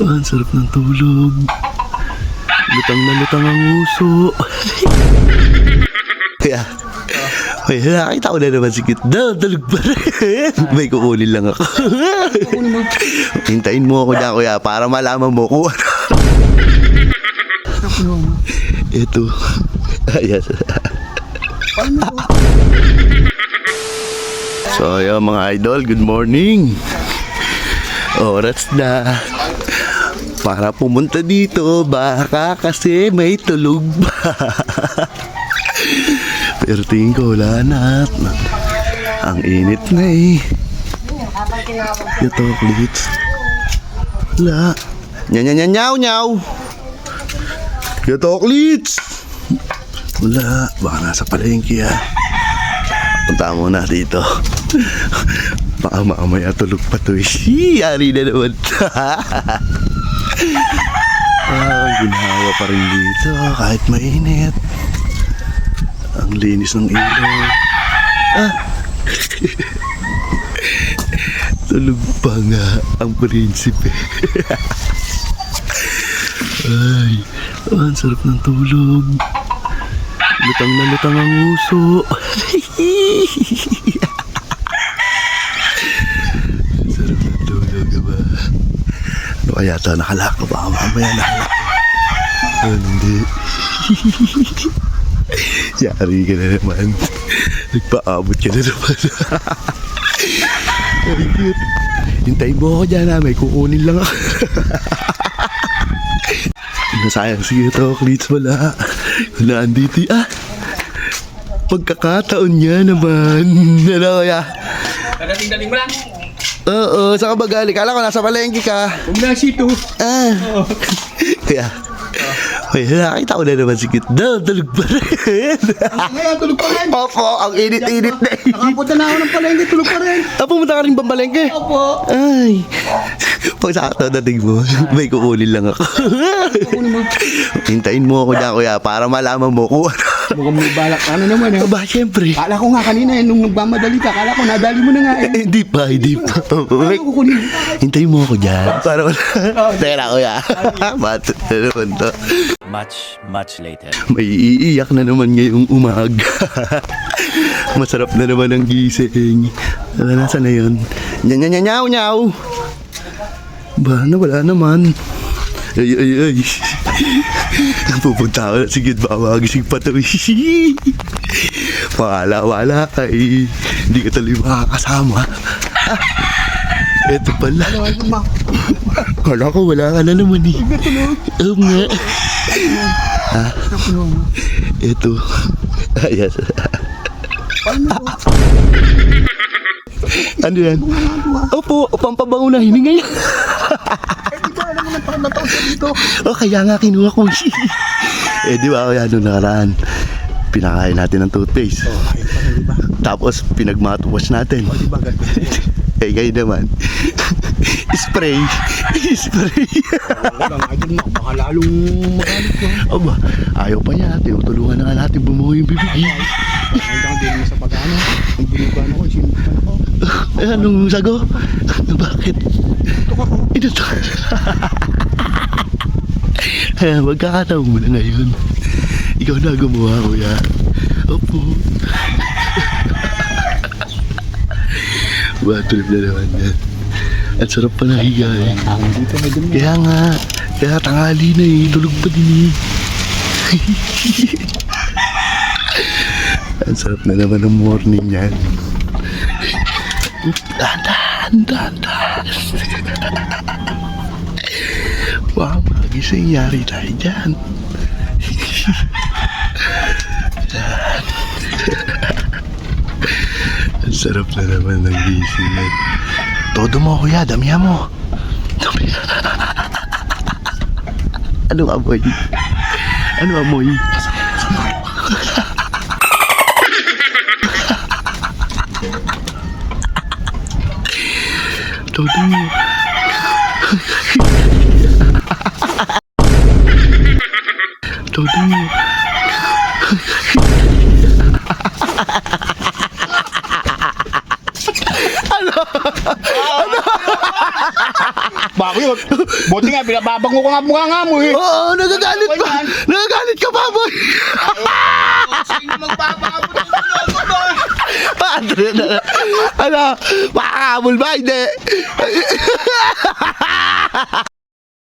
Ah, ang sarap ng tulog. Lutang na lutang ang uso. Kaya, may nakita ko na naman si Kit daw. Tulog pa rin. May kukunin lang ako. Hintayin mo ako dyan, kuya, para malaman mo kung ano. Ito. Ayan. So, ayun mga idol, good morning. Oras na para pumunta dito. Baka kasi may tulog ba? Pero tingin ko wala na. Ang init na eh. Ito, klits. Wala. Nya nya nya nyaw nyaw. Ito, klits. Wala. Baka nasa palengke ah. Punta muna dito. Baka mamaya tulog pa to eh. Yari na naman. ah, ginawa pa rin dito kahit mainit. Ang linis ng ilaw. Ah. tulog pa nga ang prinsipe. Ay, ang sarap ng tulog. Lutang na lutang ang uso. Sarap ng tulog ba? Ano kaya ito? Nakalak ko ba? Mamaya nakalak. Oh, hindi. Yari ka na naman. Nagpaabot ka na naman. Very cute. Hintayin mo ako dyan ha. May kukunin lang ako. Nasayang sige to, Klitz wala. Wala anditi ah. Pagkakataon niya naman. Ano kaya? Kadating-dating mo lang. Oo, saan ka ba galing? Kala ko nasa palengke ka. Huwag na sito. Ah. Kaya, may nakita ko na naman si Kit daw. Tulog pa rin. Ngayon, tulog pa rin. Opo, ang init-init na. Nakapunta na ako ng palengke, tulog pa rin. Ah, pumunta ka rin bang palengke? Opo. Ay. Pag sakto dating mo, may kukunin lang ako. Hintayin mo ako dyan, kuya, para malaman mo kung ano. Mukhang may balak. Ano naman eh. Aba, syempre. Kala ko nga kanina eh, nung nagmamadali ka, kala ko nadali mo na nga eh. Eh, Hindi pa, hindi pa. Ano kukunin? Hintayin mo ako dyan. Para wala. Teka na, kuya. Ba't na naman to? Much, much later. May iiyak na naman ngayong umaga. Masarap na naman ang gising. Wala na, na yun? Nya, nya, nya, nyaw, nyaw. Ba, na wala naman. Ay, ay, ay. Pupunta ako na. Sige, baka magising pa to. Wala, wala eh. Hindi ka tuloy makakasama. Ah, eto pala. Kala ko wala ka na naman eh. Oo nga. Ano mo? Ito. Ayos. ano yan? Opo, pampabango na hininga. Hindi ko alam mo na taon na taon sa dito. o kaya nga kinuha ko. eh di ba kaya nung nakaraan, pinakain natin ng toothpaste. Oh, ayun pa di ba? Tapos pinagmouthwash natin. O, di ba? Eh kayo naman. Spray. Spray. Wala nga din mo, baka lalong magalit ko. Aba, ayaw pa niya. Tinutulungan na nga natin bumuo yung bibig. Ay, hindi naman sa pag-ano. Bulugan ako, sinubukan ako. Eh, anong sago? Bakit? Ito ka ko. Ito to. Kaya magkakataon mo na ngayon. Ikaw na gumawa, kuya. Opo. Bad trip na naman yan. At sarap pa nahiga eh. Kaya nga, kaya tanghali na eh. Tulog pa din eh. Ang sarap na naman ng morning yan. Dahan, dahan. Wow, magising yari tayo dyan. Yan. Ang sarap na naman ng gising yan. Todo mo, kuya. Damihan mo. Damihan. Anong amoy? Ano amoy? Mo. Todo mo. Bakit? Buti nga, binababango ka nga mukha nga mo eh. Oo, nagagalit Ano pa. Nagagalit ka pa, boy. Ano? Makakabol ba? Hindi.